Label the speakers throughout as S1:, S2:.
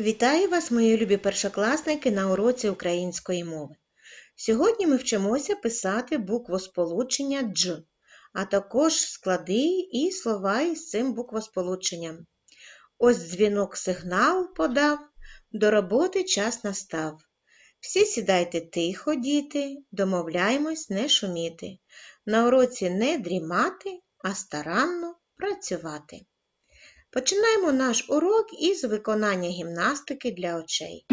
S1: Вітаю вас, мої любі першокласники, на уроці української мови. Сьогодні ми вчимося писати буквосполучення Дж, а також склади і слова із цим буквосполученням. Ось дзвінок сигнал подав, до роботи час настав. Всі сідайте тихо, діти, домовляємось не шуміти. На уроці не дрімати, а старанно працювати. Починаємо наш урок із виконання гімнастики для очей.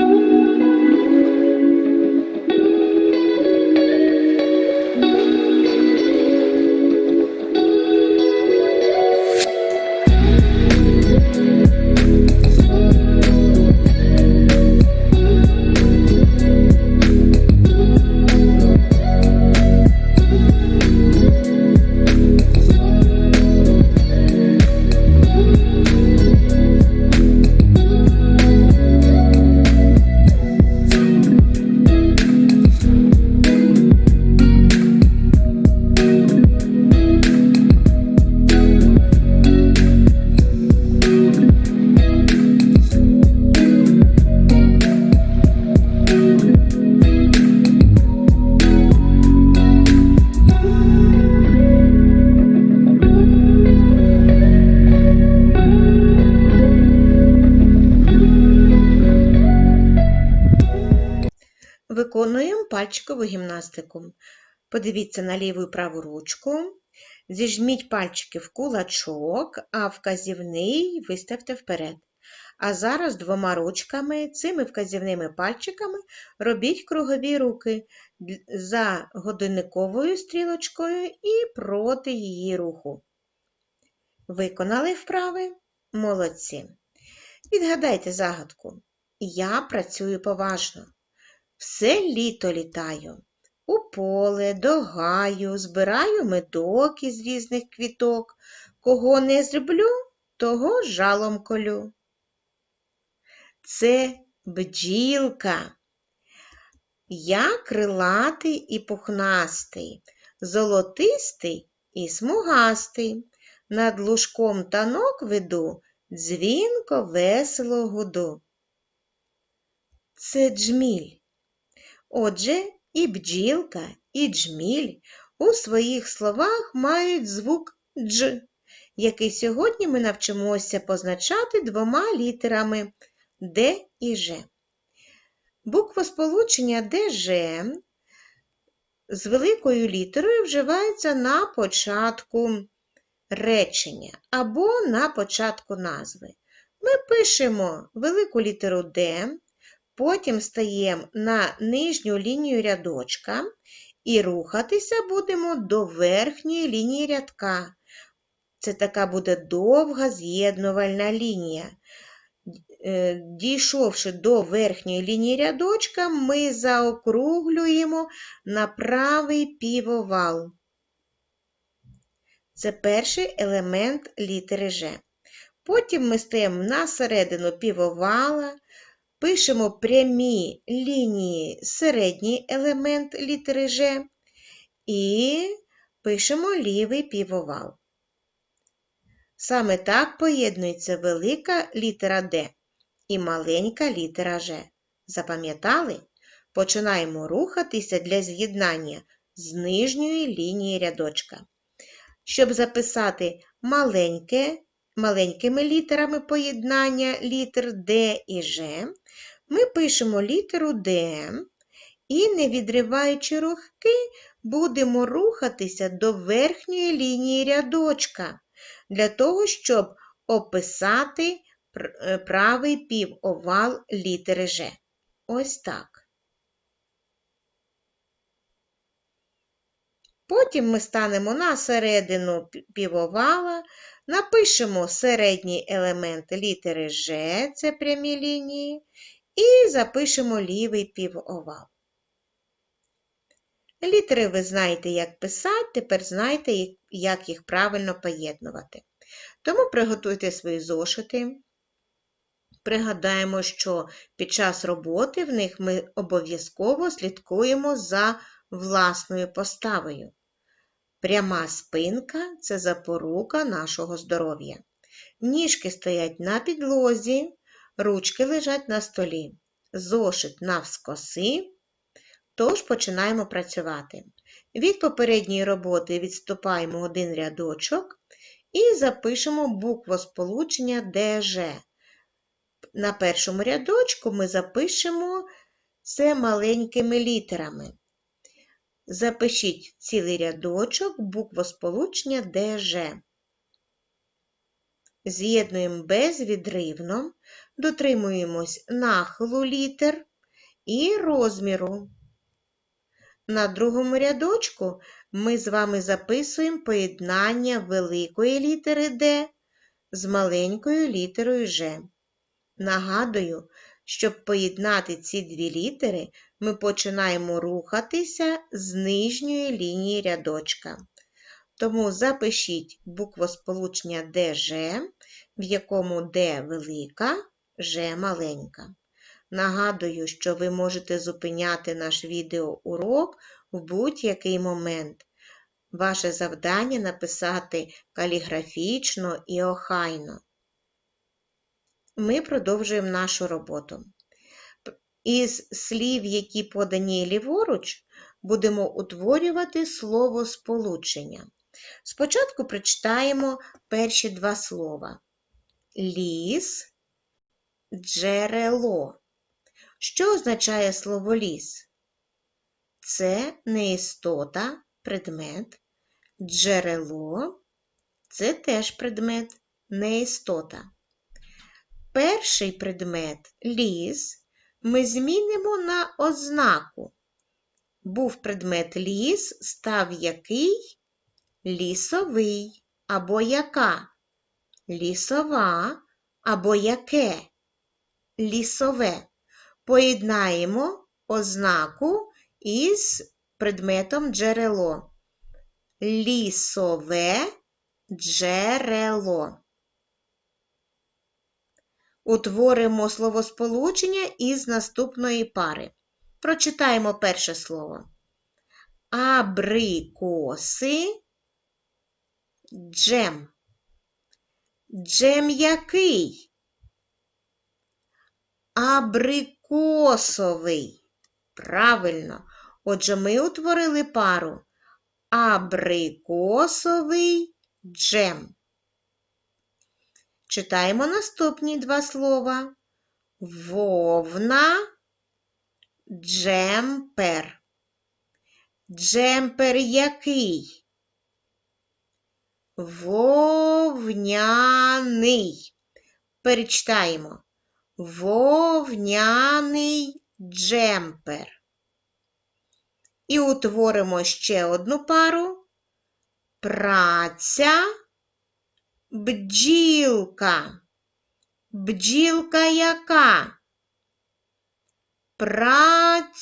S1: Пальчикову гімнастику. Подивіться на ліву і праву ручку. Зіжміть пальчики в кулачок, а вказівний виставте вперед. А зараз двома ручками, цими вказівними пальчиками робіть кругові руки за годинниковою стрілочкою і проти її руху. Виконали вправи? Молодці. Відгадайте загадку. Я працюю поважно. Все літо літаю. У поле, до гаю, збираю медок із різних квіток. Кого не зроблю, того жалом колю. Це бджілка. Я крилатий і пухнастий, золотистий і смугастий. Над лужком танок веду, дзвінко весело гуду. Це джміль. Отже, і бджілка, і джміль у своїх словах мають звук дж, який сьогодні ми навчимося позначати двома літерами Д і Ж. Буквосполучення ДЖ з великою літерою вживається на початку речення або на початку назви. Ми пишемо велику літеру Д, Потім стаємо на нижню лінію рядочка і рухатися будемо до верхньої лінії рядка. Це така буде довга з'єднувальна лінія. Е, дійшовши до верхньої лінії рядочка, ми заокруглюємо на правий півовал. Це перший елемент літери Ж. Потім ми стаємо на середину півовала, Пишемо прямі лінії середній елемент літери Ж і пишемо лівий півовал. Саме так поєднується велика літера Д і маленька літера Ж. Запам'ятали? Починаємо рухатися для з'єднання з нижньої лінії рядочка. Щоб записати маленьке, маленькими літерами поєднання літер Д і Ж, ми пишемо літеру Д і, не відриваючи рухи, будемо рухатися до верхньої лінії рядочка для того, щоб описати е, правий півовал літери Ж. Ось так. Потім ми станемо на середину півовала, напишемо середній елемент літери Ж, це прямі лінії, і запишемо лівий півовал. Літери ви знаєте, як писати, тепер знаєте, як їх правильно поєднувати. Тому приготуйте свої зошити. Пригадаємо, що під час роботи в них ми обов'язково слідкуємо за власною поставою. Пряма спинка це запорука нашого здоров'я. Ніжки стоять на підлозі, Ручки лежать на столі. Зошит навскоси. Тож починаємо працювати. Від попередньої роботи відступаємо один рядочок і запишемо буквосполучення ДЖ. На першому рядочку ми запишемо це маленькими літерами. Запишіть цілий рядочок буквосполучення ДЖ. З'єднуємо безвідривно, дотримуємось нахилу літер і розміру. На другому рядочку ми з вами записуємо поєднання великої літери Д з маленькою літерою Ж. Нагадую, щоб поєднати ці дві літери, ми починаємо рухатися з нижньої лінії рядочка. Тому запишіть буквосполучення ДЖ, в якому Д велика, Ж маленька. Нагадую, що ви можете зупиняти наш відеоурок в будь-який момент. Ваше завдання написати каліграфічно і охайно. Ми продовжуємо нашу роботу. Із слів, які подані ліворуч, будемо утворювати слово сполучення. Спочатку прочитаємо перші два слова: ліс, джерело. Що означає слово ліс? Це не істота, предмет, джерело це теж предмет, не істота. Перший предмет ліс ми змінимо на ознаку. Був предмет ліс, став який? Лісовий або яка? Лісова або яке? Лісове. Поєднаємо ознаку із предметом джерело. Лісове джерело. Утворимо словосполучення із наступної пари. Прочитаємо перше слово. Абрикоси джем. Джем який? Абрикосовий. Правильно. Отже, ми утворили пару абрикосовий джем. Читаємо наступні два слова. Вовна, джемпер. Джемпер який? Вовняний. Перечитаємо. Вовняний джемпер. І утворимо ще одну пару. Праця бджілка. Бджілка яка? Працьовита.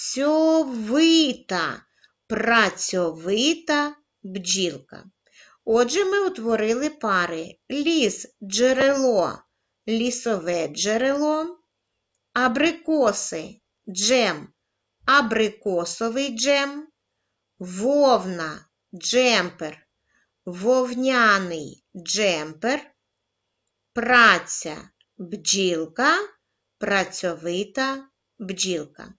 S1: Працьовита бджілка. Отже, ми утворили пари ліс джерело, лісове джерело, абрикоси джем, абрикосовий джем, вовна джемпер, вовняний джемпер, праця бджілка, працьовита бджілка.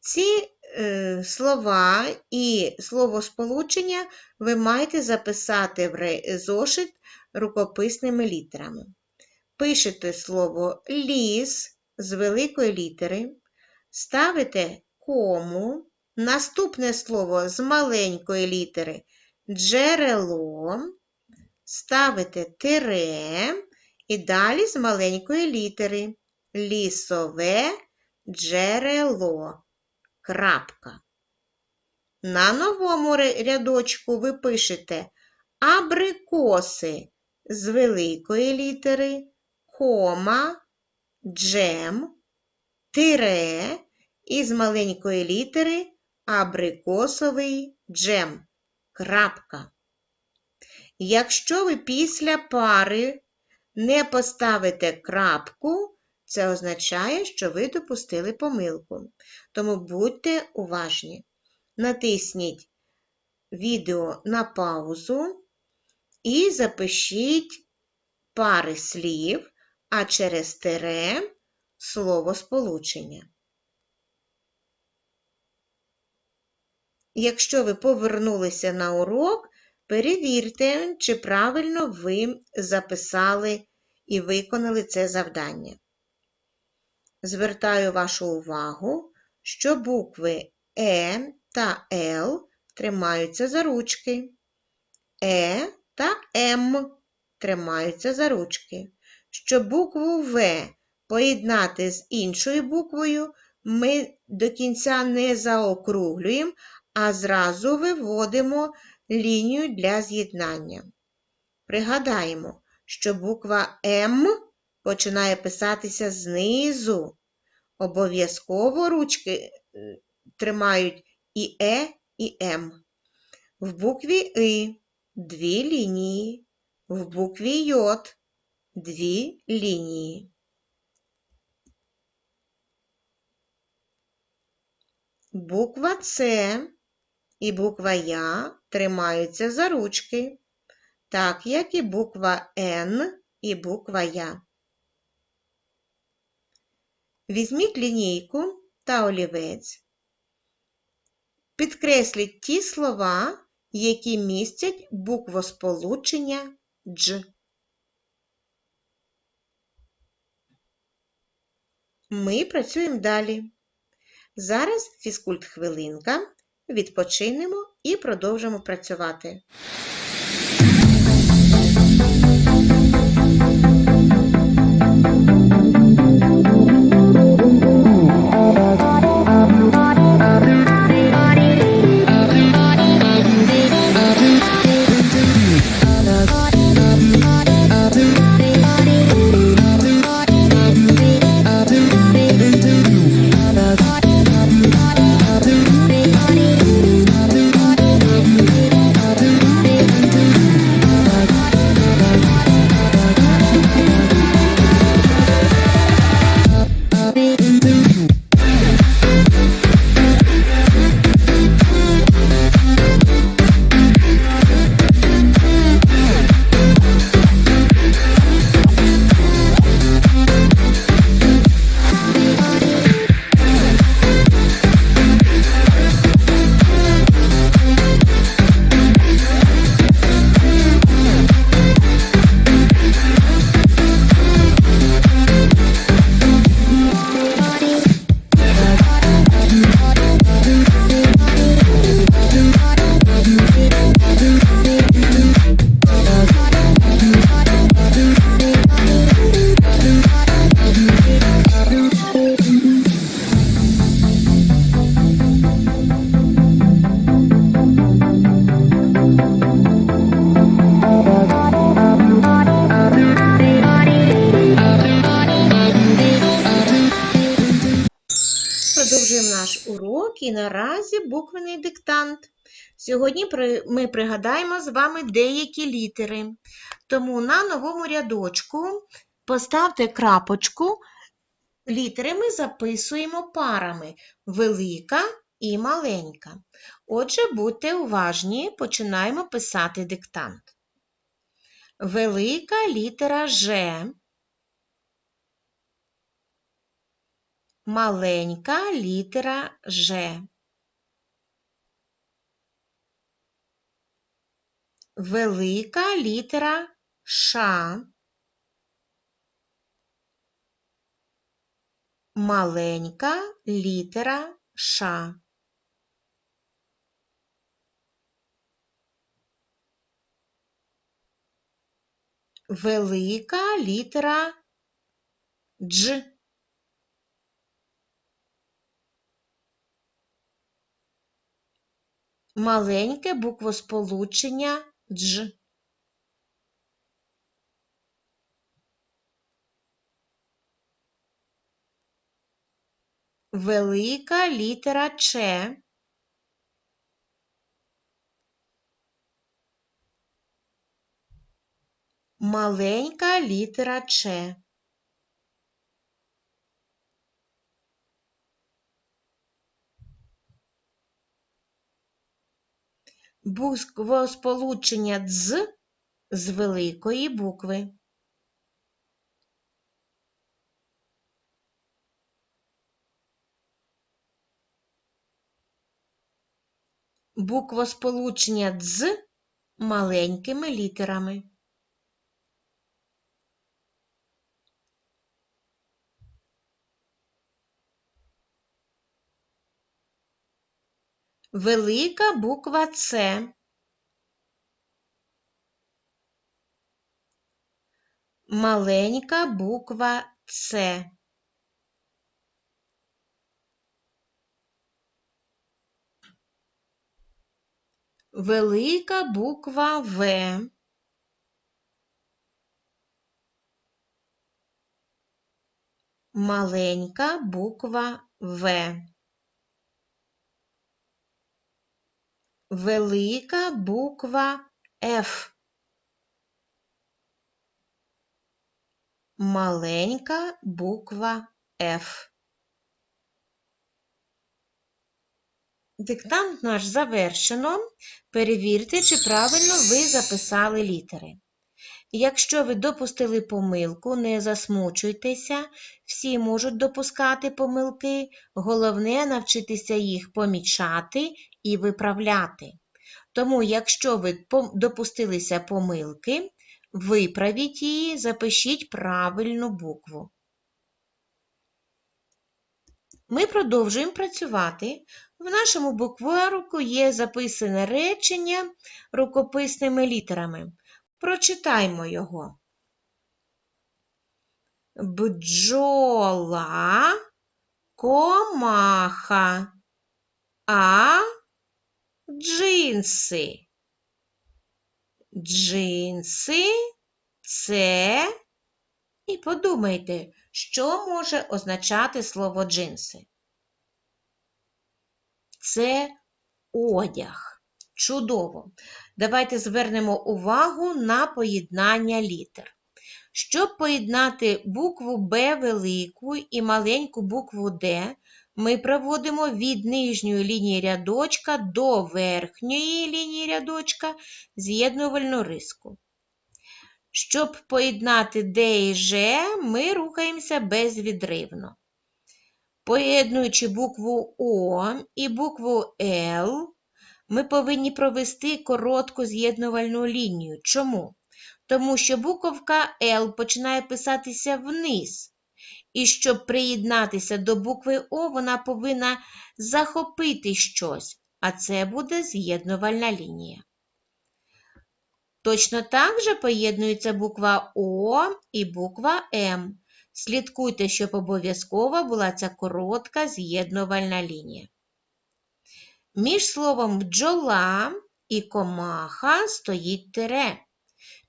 S1: Ці е, слова і словосполучення ви маєте записати в зошит рукописними літерами. Пишете слово ліс з великої літери, ставите кому, наступне слово з маленької літери джерело, ставите тире і далі з маленької літери лісове джерело. Крапка. На новому рядочку ви пишете абрикоси з великої літери, кома, джем, тире і з маленької літери абрикосовий джем. Крапка. Якщо ви після пари не поставите крапку, це означає, що ви допустили помилку. Тому будьте уважні. Натисніть відео на паузу і запишіть пари слів, а через тире словосполучення. Якщо ви повернулися на урок, перевірте, чи правильно ви записали і виконали це завдання. Звертаю вашу увагу, що букви Е та Л тримаються за ручки. Е та М тримаються за ручки. Щоб букву В поєднати з іншою буквою, ми до кінця не заокруглюємо, а зразу виводимо лінію для з'єднання. Пригадаємо, що буква М починає писатися знизу. Обов'язково ручки е, тримають і Е, і М. В букві И дві лінії, в букві Й дві лінії. Буква С і буква Я тримаються за ручки, так як і буква Н і буква Я. Візьміть лінійку та олівець. Підкресліть ті слова, які містять буквосполучення Дж. Ми працюємо далі. Зараз фізкульт хвилинка. Відпочинемо і продовжимо працювати. І буквений диктант. Сьогодні ми пригадаємо з вами деякі літери. Тому на новому рядочку поставте крапочку. Літери ми записуємо парами велика і маленька. Отже, будьте уважні, починаємо писати диктант. Велика літера Ж. маленька літера Ж. Велика літера Ш. Маленька літера Ш. Велика літера Дж. маленьке буквосполучення дж. Велика літера Ч. Маленька літера Ч. буквосполучення Дз з великої букви. Буквосполучення Дз маленькими літерами. Велика буква С. Маленька буква С. Велика буква В. Маленька буква В. Велика буква Ф. Маленька буква Ф. Диктант наш завершено. Перевірте, чи правильно ви записали літери. Якщо ви допустили помилку, не засмучуйтеся, всі можуть допускати помилки, головне навчитися їх помічати і виправляти. Тому, якщо ви допустилися помилки, виправіть її, запишіть правильну букву. Ми продовжуємо працювати. В нашому букварику є записане речення рукописними літерами. Прочитаймо його. Бджола, комаха, а джинси. Джинси це. І подумайте, що може означати слово джинси? Це одяг. Чудово! Давайте звернемо увагу на поєднання літер. Щоб поєднати букву Б велику і маленьку букву Д, ми проводимо від нижньої лінії рядочка до верхньої лінії рядочка з'єднувальну риску. Щоб поєднати Д і Ж, ми рухаємося безвідривно. Поєднуючи букву О і букву Л, ми повинні провести коротку з'єднувальну лінію. Чому? Тому що буковка Л починає писатися вниз. І щоб приєднатися до букви О, вона повинна захопити щось, а це буде з'єднувальна лінія. Точно так же поєднується буква О і буква М. Слідкуйте, щоб обов'язково була ця коротка з'єднувальна лінія. Між словом бджола і комаха стоїть тире.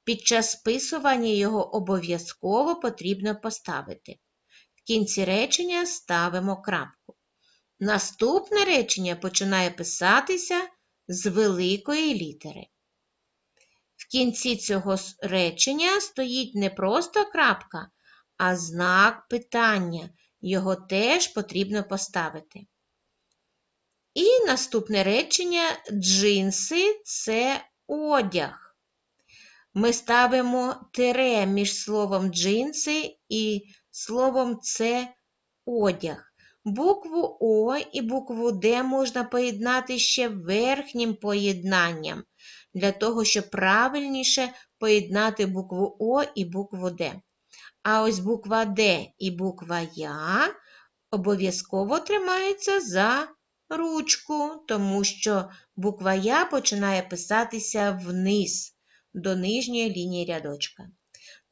S1: Під час списування його обов'язково потрібно поставити. Кінці речення ставимо крапку. Наступне речення починає писатися з великої літери. В кінці цього речення стоїть не просто крапка, а знак питання. Його теж потрібно поставити. І наступне речення джинси це одяг. Ми ставимо тире між словом джинси і словом це одяг. Букву О і букву Д можна поєднати ще верхнім поєднанням, для того, щоб правильніше поєднати букву О і букву Д. А ось буква Д і буква Я обов'язково тримаються за ручку, тому що буква Я починає писатися вниз до нижньої лінії рядочка.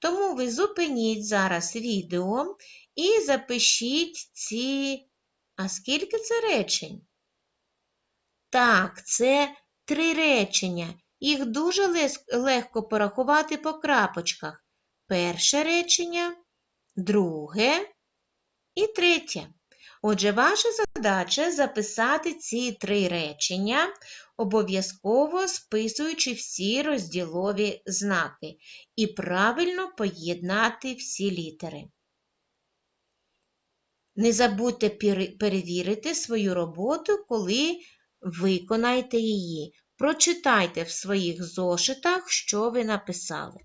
S1: Тому ви зупиніть зараз відео і запишіть ці. А скільки це речень? Так, це три речення. Їх дуже легко порахувати по крапочках. Перше речення, друге і третє. Отже, ваша задача записати ці три речення, обов'язково списуючи всі розділові знаки, і правильно поєднати всі літери. Не забудьте перевірити свою роботу, коли виконаєте її. Прочитайте в своїх зошитах, що ви написали.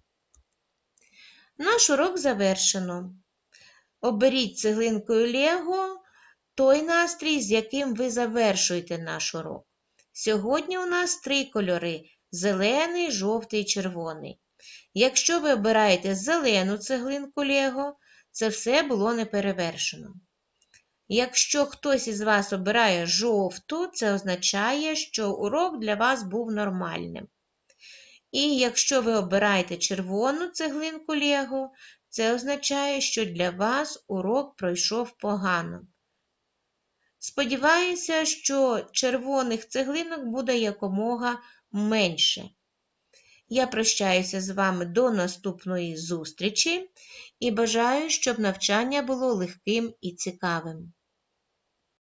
S1: Наш урок завершено. Оберіть цеглинкою Лего той настрій, з яким ви завершуєте наш урок. Сьогодні у нас три кольори зелений, жовтий, червоний. Якщо ви обираєте зелену цеглинку Лего, це все було неперевершено. Якщо хтось із вас обирає жовту, це означає, що урок для вас був нормальним. І якщо ви обираєте червону цеглинку Лего, це означає, що для вас урок пройшов погано. Сподіваюся, що червоних цеглинок буде якомога менше. Я прощаюся з вами до наступної зустрічі і бажаю, щоб навчання було легким і цікавим.